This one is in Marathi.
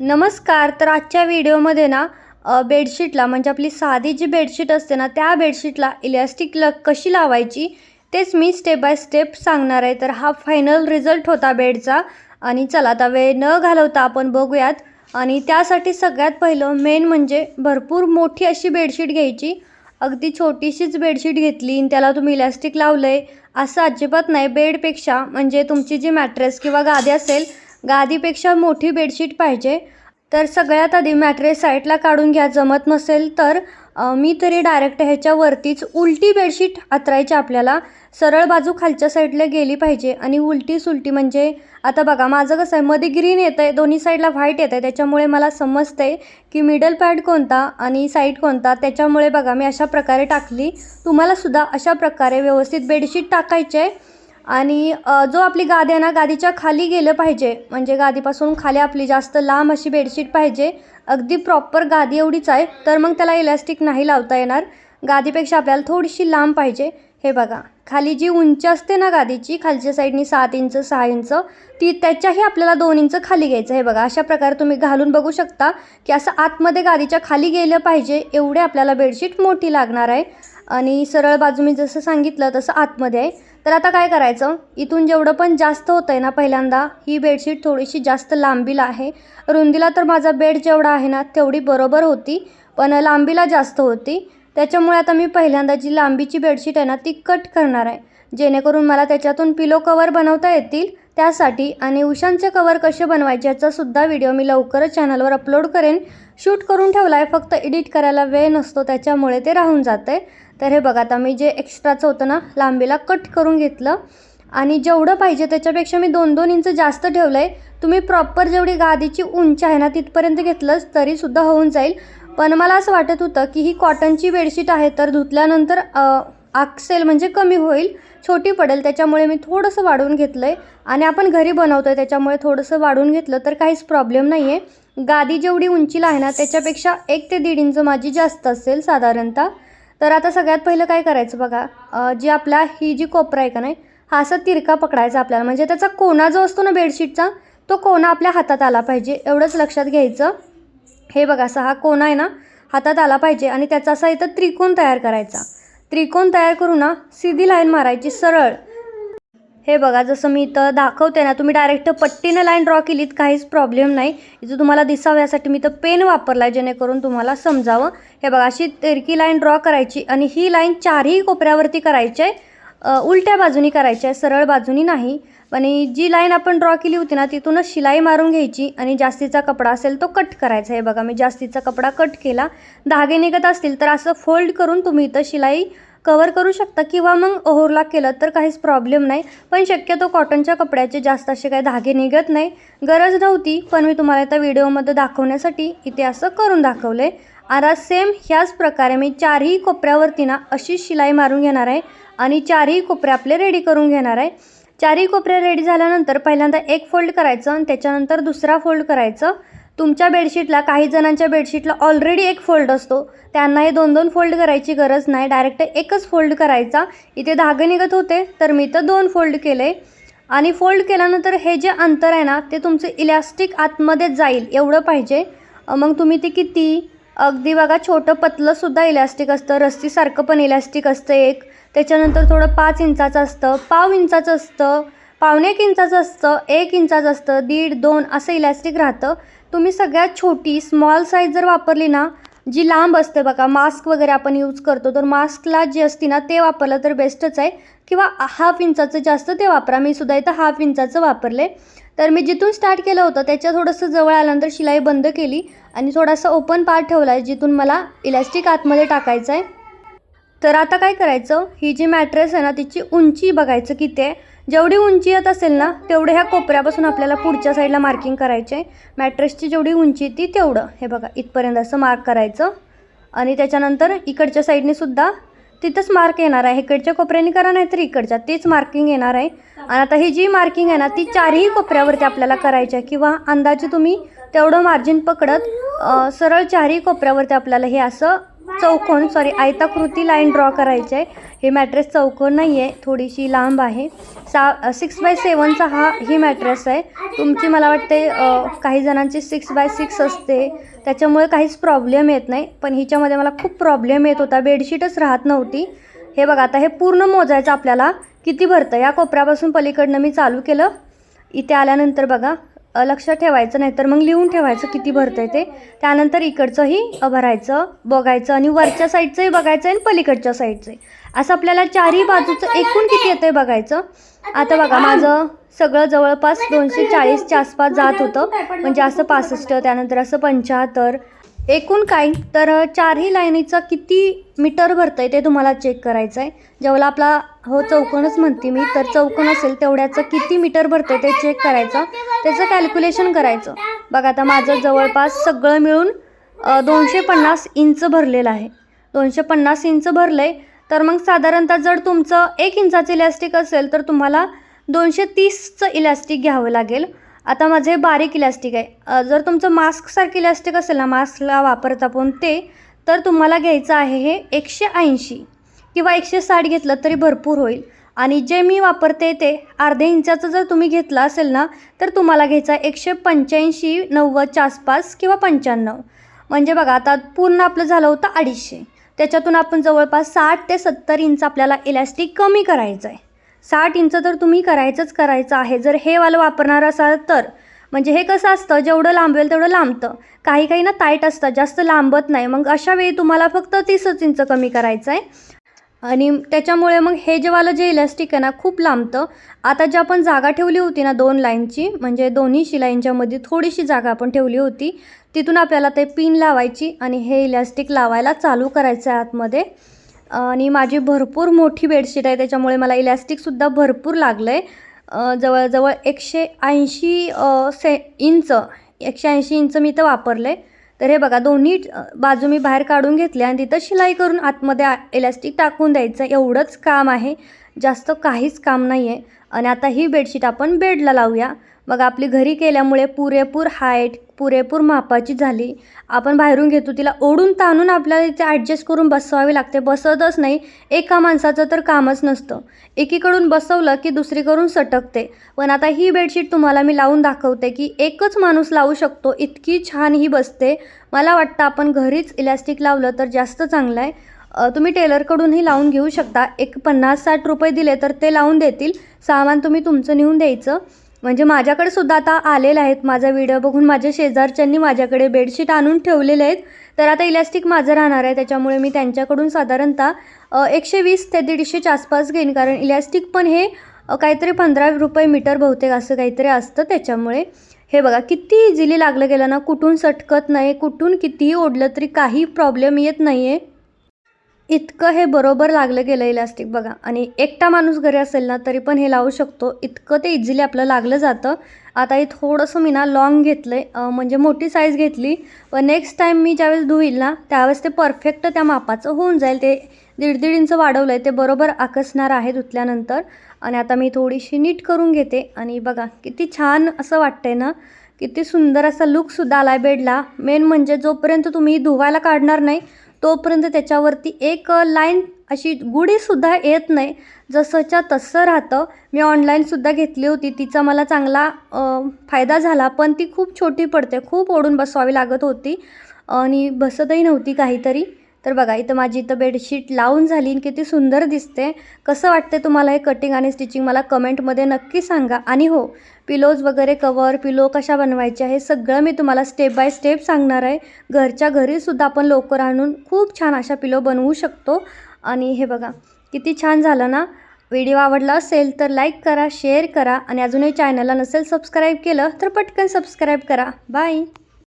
नमस्कार तर आजच्या व्हिडिओमध्ये ना बेडशीटला म्हणजे आपली साधी जी बेडशीट असते ना त्या बेडशीटला इलॅस्टिक लग कशी लावायची तेच मी स्टेप बाय स्टेप सांगणार आहे. तर हा फायनल रिझल्ट होता बेडचा आणि चला आता वेळ न घालवता आपण बघूयात. आणि त्यासाठी सगळ्यात पहिलं मेन म्हणजे भरपूर मोठी अशी बेडशीट घ्यायची. अगदी छोटीशीच बेडशीट घेतली आणि त्याला तुम्ही इलॅस्टिक लावलं आहे असं अजिबात नाही. बेडपेक्षा म्हणजे तुमची जी मॅट्रेस किंवा गादी असेल गादीपेक्षा मोठी बेडशीट पाहिजे. तर सगळ्यात आधी मॅट्रेस साईडला काढून घ्या. जमत नसेल तर मी तरी डायरेक्ट ह्याच्यावरतीच उलटी बेडशीट आतरायची आपल्याला. सरळ बाजू खालच्या साईडला गेली पाहिजे. आणि उलटी सुलटी म्हणजे आता बघा माझं कसं आहे मध्ये ग्रीन येतं आहे दोन्ही साईडला व्हाईट येतं आहे त्याच्यामुळे मला समजतं आहे की मिडल पॅड कोणता आणि साईड कोणता. त्याच्यामुळे बघा मी अशा प्रकारे टाकली. तुम्हालासुद्धा अशा प्रकारे व्यवस्थित बेडशीट टाकायचे आहे आणि जो आपली गादी आहे ना गादीच्या खाली गेलं पाहिजे. म्हणजे गादीपासून खाली आपली जास्त लांब अशी बेडशीट पाहिजे. अगदी प्रॉपर गादी एवढीच आहे. तर मग त्याला इलॅस्टिक नाही लावता येणार. गादीपेक्षा आपल्याला थोडीशी लांब पाहिजे. हे बघा. खाली जी उंची असते ना गादीची खालच्या साईडनी सात इंच सहा इंच ती त्याच्याही आपल्याला दोन इंच खाली घ्यायचं हे बघा. अशा प्रकारे तुम्ही घालून बघू शकता की असं आतमध्ये गादीच्या खाली गेलं पाहिजे. एवढे आपल्याला बेडशीट मोठी लागणार आहे. आणि सरळ बाजू मी जसं सांगितलं तसं आतमध्ये आहे. तर आता काय करायचं? इथून जेवढं पण जास्त होतं आहे ना पहिल्यांदा ही बेडशीट थोडीशी जास्त लांबीला आहे. रुंदीला तर माझा बेड जेवढा आहे ना तेवढी बरोबर होती पण लांबीला जास्त होती. त्याच्यामुळे आता मी पहिल्यांदा जी लांबीची बेडशीट आहे ना ती कट करणार आहे. जेणेकरून मला त्याच्यातून पिलो कवर बनवता येतील त्यासाठी आणि उशांचे कवर कसे बनवायचे याचासुद्धा व्हिडिओ मी लवकरच चॅनलवर अपलोड करेन. शूट करून ठेवला आहे फक्त एडिट करायला वेळ नसतो त्याच्यामुळे ते राहून जातं आहे तर हे बघा आता मी जे एक्स्ट्राचं होतं ना लांबीला कट करून घेतलं. आणि जेवढं पाहिजे त्याच्यापेक्षा मी दोन दोन इंच जास्त ठेवलं आहे तुम्ही प्रॉपर जेवढी गादीची उंची आहे ना तिथपर्यंत घेतलंच तरीसुद्धा होऊन जाईल. पण मला असं वाटत होतं की ही कॉटनची बेडशीट आहे तर धुतल्यानंतर आक्सेल म्हणजे कमी होईल छोटी पडेल त्याच्यामुळे मी थोडंसं वाढवून घेतलं आहे आणि आपण घरी बनवतो आहे त्याच्यामुळे थोडंसं वाढवून घेतलं तर काहीच प्रॉब्लेम नाही आहे गादी जेवढी उंचीला आहे ना त्याच्यापेक्षा एक ते दीड इंच माझी जास्त असेल साधारणतः. तर आता सगळ्यात पहिलं काय करायचं बघा जी आपला ही जी कोपरा आहे का नाही हा असा तिरका पकडायचा आपल्याला. म्हणजे त्याचा कोणा जो असतो ना बेडशीटचा तो कोणा आपल्या हातात आला पाहिजे एवढंच लक्षात घ्यायचं. हे बघा असा हा कोणा आहे ना हातात आला पाहिजे आणि त्याचा असा इथं त्रिकोण तयार करायचा. त्रिकोण तयार करू ना सीधी लाईन मारायची सरळ. हे बघा जसं मी इथं दाखवते ना तुम्ही डायरेक्ट पट्टीनं लाईन ड्रॉ केलीत काहीच प्रॉब्लेम नाही. इथं तुम्हाला दिसावं यासाठी मी तर पेन वापरला आहे जेणेकरून तुम्हाला समजावं. हे बघा अशी तिरकी लाईन ड्रॉ करायची आणि ही लाईन चारही कोपऱ्यावरती करायची आहे. उलट्या बाजूनी करायची आहे सरळ बाजूनी नाही. आणि जी लाईन आपण ड्रॉ केली होती ना तिथूनच शिलाई मारून घ्यायची आणि जास्तीचा कपडा असेल तो कट करायचा आहे. बघा मी जास्तीचा कपडा कट केला. धागे निघत असतील तर असं फोल्ड करून तुम्ही इथं शिलाई कवर करू शकता किंवा मग ओव्हरलॉक केलं तर काहीच प्रॉब्लेम नाही. पण शक्यतो कॉटनच्या कपड्याचे जास्त असे काही धागे निघत नाही. गरज नव्हती पण मी तुम्हाला त्या व्हिडिओमध्ये दाखवण्यासाठी इथे असं करून दाखवलं आहे आता सेम ह्याच प्रकारे मी चारही कोपऱ्यावरती ना अशी शिलाई मारून घेणार आहे. आणि चारही कोपरे आपले रेडी करून घेणार आहे. चारही कोपरे रेडी झाल्यानंतर पहिल्यांदा एक फोल्ड करायचं आणि त्याच्यानंतर दुसरा फोल्ड करायचं. तुमच्या बेडशीटला काही जणांच्या बेडशीटला ऑलरेडी एक फोल्ड असतो. त्यांना हे दोन दोन फोल्ड करायची गरज नाही. डायरेक्ट एकच फोल्ड करायचा. इथे धागे निघत होते तर मी तर दोन फोल्ड केले. आणि फोल्ड केल्यानंतर हे जे अंतर आहे ना ते तुमचं इलॅस्टिक आतमध्ये जाईल एवढं पाहिजे. मग तुम्ही ते किती अगदी बघा छोटं पतलंसुद्धा इलॅस्टिक असतं रस्सीसारखं पण इलॅस्टिक असतं एक. त्याच्यानंतर थोडं पाच इंचाचं असतं पाव इंचाचं असतं पावणे एक इंचाचं असतं एक इंचाचं असतं दीड दोन असं इलॅस्टिक राहतं. तुम्ही सगळ्यात छोटी स्मॉल साईज जर वापरली ना जी लांब असते बघा मास्क वगैरे आपण यूज करतो तर मास्कला जी असती ना ते वापरलं तर बेस्टच आहे. किंवा हाफ इंचाचं जास्त ते वापरा. मी सुद्धा इथं हाफ इंचाचं वापरले. तर मी जिथून स्टार्ट केलं होतं त्याच्या थोडंसं जवळ आल्यानंतर शिलाई बंद केली आणि थोडासा ओपन पार्ट ठेवला आहे जिथून मला इलॅस्टिक आतमध्ये टाकायचं आहे तर आता काय करायचं? ही जी मॅट्रेस आहे ना तिची उंची बघायचं किती आहे. जेवढी उंची येत असेल ना तेवढे ह्या कोपऱ्यापासून आपल्याला पुढच्या साईडला मार्किंग करायचे आहे मॅट्रेसची जेवढी उंची ती तेवढं. हे बघा इथपर्यंत असं मार्क करायचं. आणि त्याच्यानंतर इकडच्या साईडने सुद्धा तिथंच मार्क येणार आहे. इकडच्या कोपऱ्याने करा नाही तर इकडच्या. तीच मार्किंग येणार आहे. आणि आता ही जी मार्किंग आहे ना ती चारही कोपऱ्यावरती आपल्याला करायची आहे. किंवा अंदाजे तुम्ही तेवढं मार्जिन पकडत सरळ चारही कोपऱ्यावरती आपल्याला हे असं चौकोन सॉरी आयताकृती लाईन ड्रॉ करायची आहे हे मॅट्रेस चौकोन नाही आहे थोडीशी लांब आहे. सा सिक्स बाय सेवनचा हा ही मॅट्रेस आहे. तुमची मला वाटते काही जणांची सिक्स बाय सिक्स असते. त्याच्यामुळे काहीच प्रॉब्लेम येत नाही. पण हिच्यामध्ये मला खूप प्रॉब्लेम येत होता. बेडशीटच राहत नव्हती. हे बघा आता हे पूर्ण मोजायचं आपल्याला. किती भरतं? या कोपऱ्यापासून पलीकडनं मी चालू केलं. इथे आल्यानंतर बघा. अ, लक्षात ठेवायचं नाही तर मग लिहून ठेवायचं किती भरतं आहे ते. त्यानंतर इकडचंही भरायचं बघायचं आणि वरच्या साईडचंही बघायचं आणि पलीकडच्या साईडचंही. असं आपल्याला चारही बाजूचं एकूण किती येतं आहे बघायचं? आता बघा माझं सगळं जवळपास दोनशे चाळीसच्या आसपास जात होतं. म्हणजे असं पासष्ट त्यानंतर असं पंच्याहत्तर एकूण काय तर चारही लाईनीचं किती मीटर भरतं आहे ते तुम्हाला चेक करायचं आहे जेवढा आपला हो चौकोनच म्हणते मी. तर चौकोन असेल तेवढ्याचं किती मीटर भरतं ते चेक करायचं. त्याचं कॅल्क्युलेशन करायचं. बघा आता माझं जवळपास सगळं मिळून दोनशे पन्नास इंच भरलेलं आहे. दोनशे पन्नास इंच भरलं आहे तर मग साधारणतः जर तुमचं एक इंचाचं इलॅस्टिक असेल तर तुम्हाला दोनशे तीसचं इलॅस्टिक घ्यावं लागेल. आता माझं हे बारीक इलॅस्टिक आहे. जर तुमचं मास्कसारखं इलॅस्टिक असेल ना मास्कला वापरत आपण ते तर तुम्हाला घ्यायचं आहे हे एकशे ऐंशी. किंवा एकशे साठ घेतलं तरी भरपूर होईल. आणि जे मी वापरते ते अर्ध्या इंचाचं जर तुम्ही घेतलं असेल ना तर तुम्हाला घ्यायचा आहे एकशे पंच्याऐंशी नव्वदच्या आसपास किंवा पंच्याण्णव. म्हणजे बघा आता पूर्ण आपलं झालं होतं अडीचशे. त्याच्यातून आपण जवळपास साठ ते सत्तर इंच आपल्याला इलॅस्टिक कमी करायचं आहे. साठ इंच तर तुम्ही करायचंच करायचं आहे. जर हे वालं वापरणार असाल तर म्हणजे हे कसं असतं जेवढं लांबवेल तेवढं लांबतं. काही काही ना टाईट असतं जास्त लांबत नाही. मग अशा वेळी तुम्हाला फक्त तीसच इंच कमी करायचं आहे. आणि त्याच्यामुळे मग हे जेवालं जे इलॅस्टिक आहे ना खूप लांबतं. आता जी आपण जागा ठेवली होती ना दोन लाईनची म्हणजे दोन्ही शिलाईंच्यामध्ये थोडीशी जागा आपण ठेवली होती तिथून आपल्याला ते पिन लावायची आणि हे इलॅस्टिक लावायला चालू करायचं आहे आतमध्ये. आणि माझी भरपूर मोठी बेडशीट आहे त्याच्यामुळे मला इलॅस्टिकसुद्धा भरपूर लागलं आहे जवळजवळ एकशे ऐंशी से इंच एकशे ऐंशी इंच मी तर वापरलं आहे तर हे बघा दोन्ही बाजू मी बाहेर काढून घेतले आणि तिथं शिलाई करून आतमध्ये इलॅस्टिक टाकून द्यायचं. एवढंच काम आहे. जास्त काहीच काम नाही आहे आणि आता ही बेडशीट आपण बेडला लावूया. मग आपली घरी केल्यामुळे पुरेपूर हाईट पुरेपूर मापाची झाली. आपण बाहेरून घेतो तिला ओढून ताणून आपल्याला इथे ॲडजस्ट करून बसवावी लागते. बसतच नाही एका माणसाचं तर कामच नसतं. एकीकडून बसवलं की दुसरीकडून सटकते. पण आता ही बेडशीट तुम्हाला मी लावून दाखवते की एकच माणूस लावू शकतो इतकी छान ही बसते. मला वाटतं आपण घरीच इलॅस्टिक लावलं तर जास्त चांगलं आहे. तुम्ही टेलरकडूनही लावून घेऊ शकता. एक पन्नास साठ रुपये दिले तर ते लावून देतील. सामान तुम्ही तुमचं नेऊन द्यायचं. म्हणजे माझ्याकडे सुद्धा आता आलेले आहेत. माझा व्हिडिओ बघून माझ्या शेजारच्यांनी माझ्याकडे बेडशीट आणून ठेवलेले आहेत. तर आता इलॅस्टिक माझं राहणार आहे. त्याच्यामुळे मी त्यांच्याकडून साधारणतः एकशे वीस ते दीडशेच्या आसपास घेईन. कारण इलॅस्टिक पण हे काहीतरी पंधरा रुपये मीटर बहुतेक असं काहीतरी असतं त्याच्यामुळे. हे बघा किती इझिली लागलं गेलं ना? कुठून सटकत नाही कुठून कितीही ओढलं तरी काही प्रॉब्लेम येत नाही आहे इतकं हे बरोबर लागलं गेलं इलास्टिक बघा. आणि एकटा माणूस घरी असेल ना तरी पण हे लावू शकतो. इतकं ते इझिली आपलं लागलं जातं. आता हे थोडंसं मी ना लॉंग घेतलं आहे म्हणजे मोठी साईज घेतली. पण नेक्स्ट टाईम मी ज्यावेळेस धुईल ना त्यावेळेस ते परफेक्ट त्या मापाचं होऊन जाईल. ते दीड दीड इंच वाढवलं आहे ते बरोबर आकसणार आहे धुतल्यानंतर. आणि आता मी थोडीशी नीट करून घेते. आणि बघा किती छान असं वाटतंय ना. किती सुंदर असा लुकसुद्धा आला आहे बेडला मेन म्हणजे जोपर्यंत तुम्ही धुवायला काढणार नाही तोपर्यंत त्याच्यावरती एक लाईन अशी गुढीसुद्धा येत नाही. जसंच्या तसं राहतं. मी ऑनलाईनसुद्धा घेतली होती. तिचा मला चांगला फायदा झाला पण ती खूप छोटी पडते. खूप ओढून बसवावी लागत होती. आणि बसतही नव्हती काहीतरी. तर बघा इथं माझी इथं बेडशीट लावून झाली आणि किती सुंदर दिसते. कसं वाटते तुम्हाला हे कटिंग आणि स्टिचिंग मला कमेंटमध्ये नक्की सांगा. आणि हो पिलोज वगैरे कवर पिलो कशा बनवायच्या हे सगळं मी तुम्हाला स्टेप बाय स्टेप सांगणार आहे. घरच्या घरीसुद्धा आपण लवकर आणून खूप छान अशा पिलो बनवू शकतो. आणि हे बघा किती छान झालं ना? व्हिडिओ आवडला असेल तर लाईक करा शेअर करा. आणि अजूनही चॅनलला नसेल सबस्क्राईब केलं तर पटकन सबस्क्राईब करा. बाय